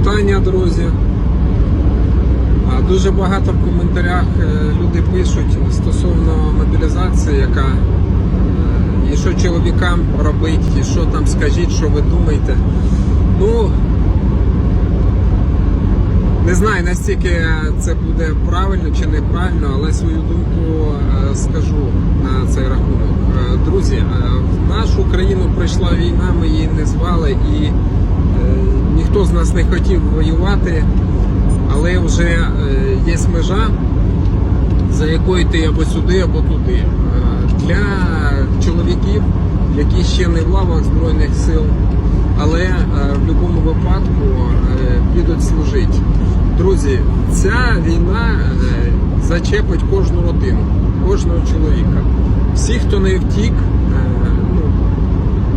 Вітання, друзі. Дуже багато в коментарях е, люди пишуть стосовно мобілізації, яка е, і що чоловікам робить, і що там скажіть, що ви думаєте. Ну не знаю настільки це буде правильно чи неправильно, але свою думку е, скажу на цей рахунок. Друзі, в нашу країну прийшла війна, ми її не звали і ніхто з нас не хотів воювати, але вже е, є межа, за якою ти або сюди, або туди. Е, Для чоловіків, які ще не в лавах Збройних сил, але е, в будь-якому випадку підуть служити. Друзі, ця війна зачепить кожну родину, кожного чоловіка. Всі, хто не втік,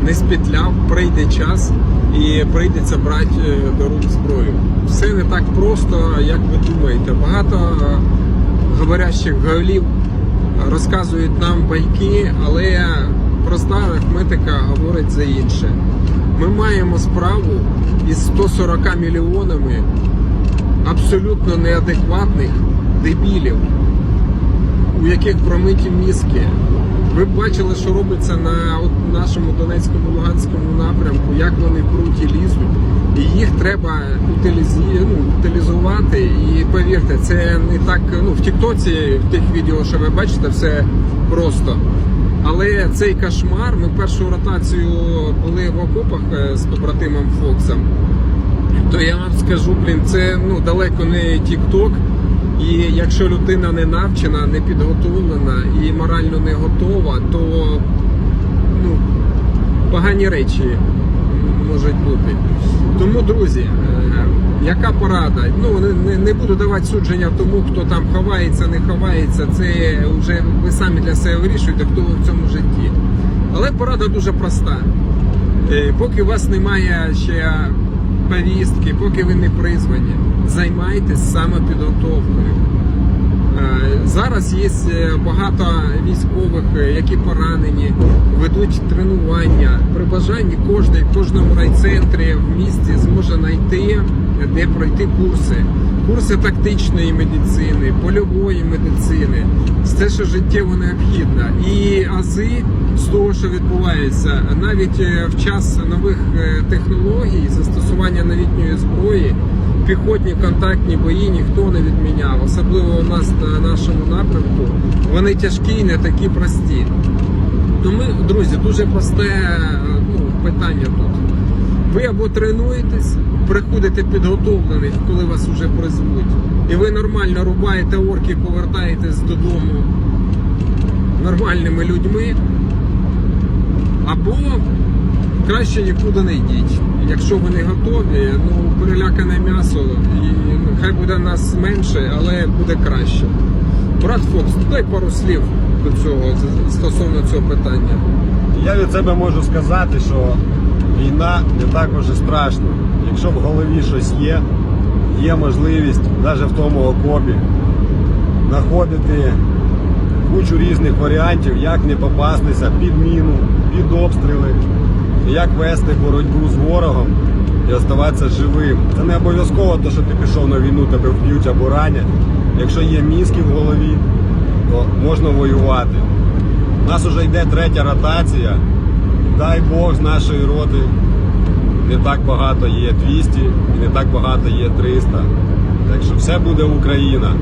не спетляв, прийде час і прийдеться брати е, до рук зброю. Все не так просто, як ви думаєте. Багато е, говорящих голів розказують нам байки, але проста арифметика говорить за інше. Ми маємо справу із 140 мільйонами абсолютно неадекватних дебілів, у яких промиті мізки. Ви б бачили, що робиться на нашому Донецькому Луганському напрямку, як вони пруть і лізуть. І їх треба утилізі... ну, утилізувати. І повірте, це не так. Ну, в Тіктоці, в тих відео, що ви бачите, все просто. Але цей кошмар, ми першу ротацію були в окопах е, з побратимом Фоксом то я вам скажу, блін, це ну далеко не TikTok. І якщо людина не навчена, не підготовлена і морально не готова, то ну, погані речі можуть бути. Тому, друзі, е, яка порада? Ну не, не, буду давати судження тому, хто там ховається, не ховається. Це вже ви самі для себе вирішуєте, хто в цьому житті. Але порада дуже проста. Е, Поки у вас немає ще повістки, поки ви не призвані, займайтесь самопідготовкою. Е, Зараз є е, багато військових, е, які поранені, ведуть тренування. При бажанні кожен в кожному райцентрі в місті зможе знайти, де пройти курси. Курси тактичної медицини, польової медицини, все, що життєво необхідно. І ази з того, що відбувається, навіть е, в час нових е, технологій, застосування новітньої зброї, піхотні контактні бої ніхто не відміняв, особливо у нас на нашому напрямку. Вони тяжкі і не такі прості. Тому, друзі, дуже просте е, ну, питання тут. Ви або тренуєтесь, приходите підготовлений, коли вас вже призвуть, і ви нормально рубаєте орки, повертаєтесь додому нормальними людьми, або краще нікуди не йдіть. Якщо ви не готові, ну перелякане м'ясо, і хай буде нас менше, але буде краще. Брат Фокс, дай пару слів до цього стосовно цього питання. Я від себе можу сказати, що війна не так уже страшно. Якщо в голові щось є, є можливість навіть в тому окопі знаходити кучу різних варіантів, як не попастися під міну, під обстріли, як вести боротьбу з ворогом і оставатися живим. Це не обов'язково, те, що ти пішов на війну, тебе вб'ють або ранять. Якщо є мізки в голові, то можна воювати. У нас вже йде третя ротація. Дай Бог з нашої роти не так багато є 200 і не так багато є 300. Так що все буде Україна.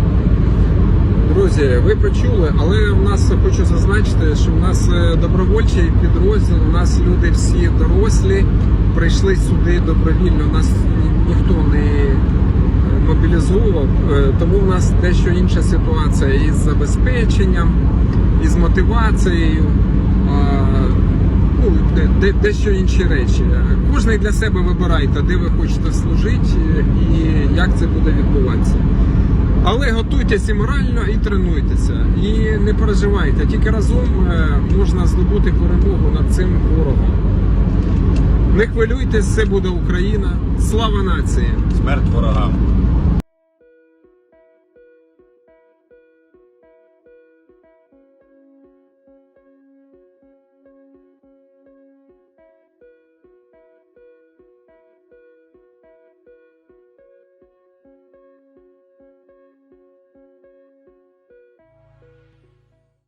Друзі, ви почули, але в нас хочу зазначити, що в нас е, добровольчий підрозділ, у нас люди всі дорослі, прийшли сюди добровільно, нас ніхто не е, мобілізовував, Е, тому в нас дещо інша ситуація із забезпеченням, із мотивацією. Ну, де- де, дещо інші речі. Кожний для себе вибирайте, де ви хочете служити і як це буде відбуватися. Але готуйтесь і морально і тренуйтеся. І не переживайте, тільки разом е, можна здобути перемогу над цим ворогом. Не хвилюйтесь, все буде Україна. Слава нації! Смерть ворогам.